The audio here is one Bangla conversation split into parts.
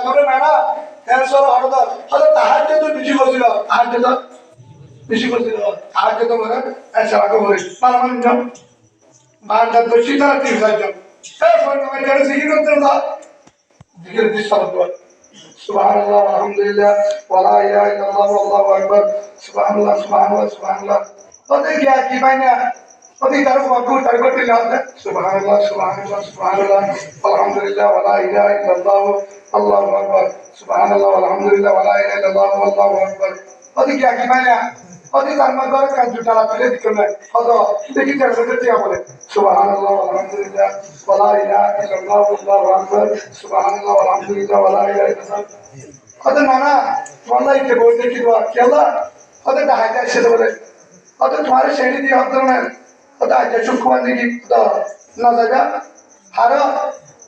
করে না না ক্যান্সার হঠাৎ হয়তো তাহার তো বেশি করছিল তাহার তো বেশি করছিল তাহার তো বলে সেবাকে বলে মানে মানে যাও মানটা তো সীতারা তিন চারজন এই ফোন নাম্বার যারা জিকির করতে না জিকির দিস সালাত سبحان الله والحمد لله ولا اله الا الله والله اكبر سبحان الله سبحان الله سبحان الله ওদের কি আর কি পাই না ওদের তার ফকু তার করতে না হতে সুবহান আল্লাহ সুবহান আল্লাহ সুবহান আল্লাহ আলহামদুলিল্লাহ ওয়ালা ইলাহা ইল্লাল্লাহ আল্লাহু আকবার সুবহান আল্লাহ আলহামদুলিল্লাহ ওয়ালা ইলাহা ইল্লাল্লাহ, আল্লাহু আকবার। ওদের কি আর কি পাই না? ওদের তার মধ্যে কাজ জুটালা তুলে না কত দেখি তার সাথে টিয়া বলে সুবহান আল্লাহ আলহামদুলিল্লাহ ওয়ালা ইলাহা ইল্লাল্লাহ, আল্লাহু আকবার সুবহান আল্লাহ আলহামদুলিল্লাহ ওয়ালা ইলাহা ইল্লাল্লাহ। কত নানা বললাই কে বলতে কি দোয়া কেলা কত ডাহাইতে এসে বলে কত তোমার শ্রেণি দিয়ে হতো না কত আজ দিকে তো না যাবে হার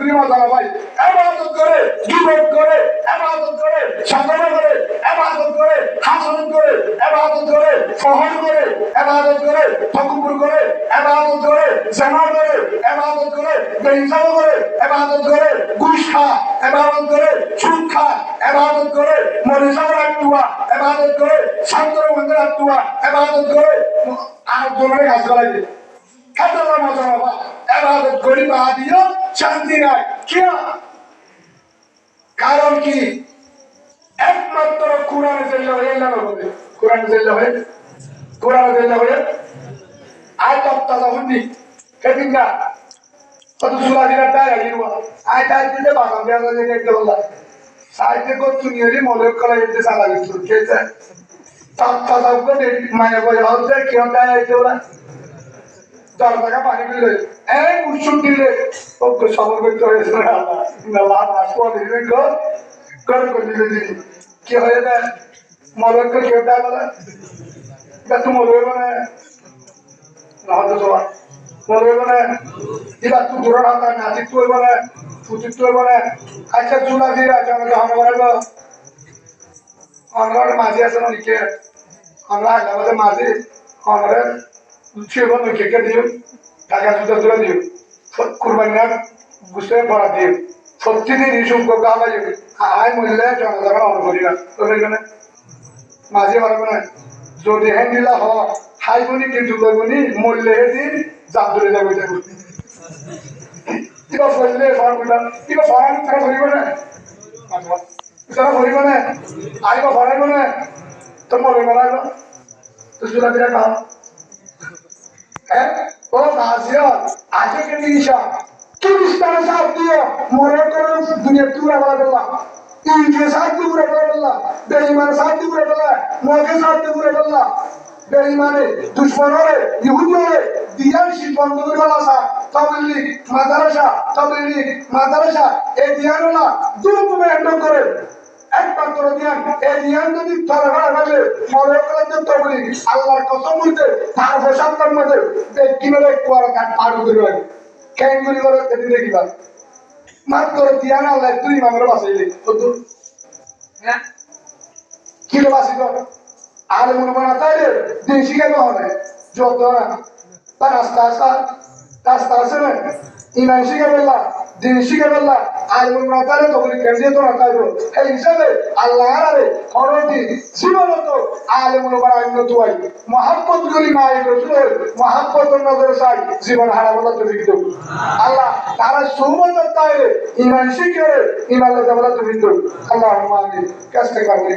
না ইবাদত করি মজা না ভাই ইবাদত করে গিবত করে ইবাদত করে সাধনা করে ইবাদত করে হাসন করে ইবাদত করে ফহর করে ইবাদত করে তকবুর করে ইবাদত করে জানা করে ইবাদত করে বেইনসাফ করে ইবাদত করে ঘুষ খা ইবাদত করে সুদ খা ইবাদত করে মরিসার আটুয়া ইবাদত করে শান্তর মন্দির আটুয়া ইবাদত করে আর জনের কাজ করাই খাদ্য মজা বাবা এবাদত করি বা শান্তি নাই। কিয়া? কারণ কি? একমাত্র কোরআনে জেল্লা হয়ে না হবে কোরআনে জেল্লা হয়ে? কোরআনে জেল্লা হয়ে? আয় তপ্তা যখন নি সেদিন না কত সুলা দিনা তাই আগির আয় তাই দিতে বাগান দেওয়া যায় দেখতে বললাম সাইডে কত নিয়ে মনে করা যেতে সালা গেছিল খেয়েছে। তপ্তা যখন মায়া বলে হচ্ছে কেউ তাই আইতে ওরা দশ টাকা পানি দিলে এই উৎসব দিলে ওকে সবর করতে হয়েছে দিলে কি হয়ে যায় মরক কেউ দেয় বলে এটা তো মরবে মানে হয়তো সবাই মরবে মানে এবার তুই দূরের হাত নাচিত তুই বলে পুচিত তুই বলে আচ্ছা চুলা আছে আমাকে হামলা করাইব আমরা মাঝি আছে না নিকে আমরা আমাদের মাঝি আমরা ছিল কেকে দিও টাকা জুতো তুলে দিও কুরবানি না বুঝতে পড়া দিও সত্যি দিন হিসুব করতে আমার আয় মূল্যে জনগণ অন করি না তোর এখানে মাঝে পারবে না যদি হ্যাঁ দিলা হ, হাই বনি কিন্তু লইবনি মূল্যে দিন জাপ ধরে যাবে যাব কিবা ফললে ফর্মুলা কিবা ফরান তারা ধরিব না? তারা ধরিব না? আহিব ফরাইব না? তো মরে মরাইব তো চুলা বিরা খাও ও নাজিয়াত আজকে কে নিশা কিরিস্তানে সাথ দিও। মরে করে দুনিয়া তুরা বলা বললা ইনকে সাথ দিয়ে উড়ে বললা বেঈমানে সাথ দিয়ে উড়ে বললা মগে সাথ দিয়ে উড়ে বললা বেঈমানে দুশ্মনরে ইহুদিরে দিয়ান শি বন্ধ করে বলা সা তাবলিগ মাদ্রাসা তাবলিগ মাদ্রাসা, এই দিয়ানলা দুম তুমি করে। একমাত্র ধ্যান এই ধ্যান যদি ধরে ধরা মনে করেন যে তবলি আল্লাহর কসম বলতে তার প্রশান্তর মধ্যে কীভাবে কুয়ার কাঠ পার করে রাখে কেন করে এটি দেখিবা। মাত্র ধ্যান আল্লাহ তুই মামের বাসাই হ্যাঁ? আর মনে মনে তাই দিন শিখাবে হবে? যোগ ধরা তার রাস্তা আসা। রাস্তা আছে না? ইমান শিখে বললা দিন শিখে বললা আলমুল মাতারে তখন কেন্দ্রে তো রাখাইব এই হিসাবে আল্লাহ আরে হরতি জীবনত আলমুল বারাইন তো আই মহাব্বত করি মা এই রসুল মহাব্বত নজর সাই জীবন হারা বলা তুমি কিন্তু আল্লাহ তারা সুমত তাই ইমান শিখে ইমান বলা তুমি তো আল্লাহ আমি কাছে করবি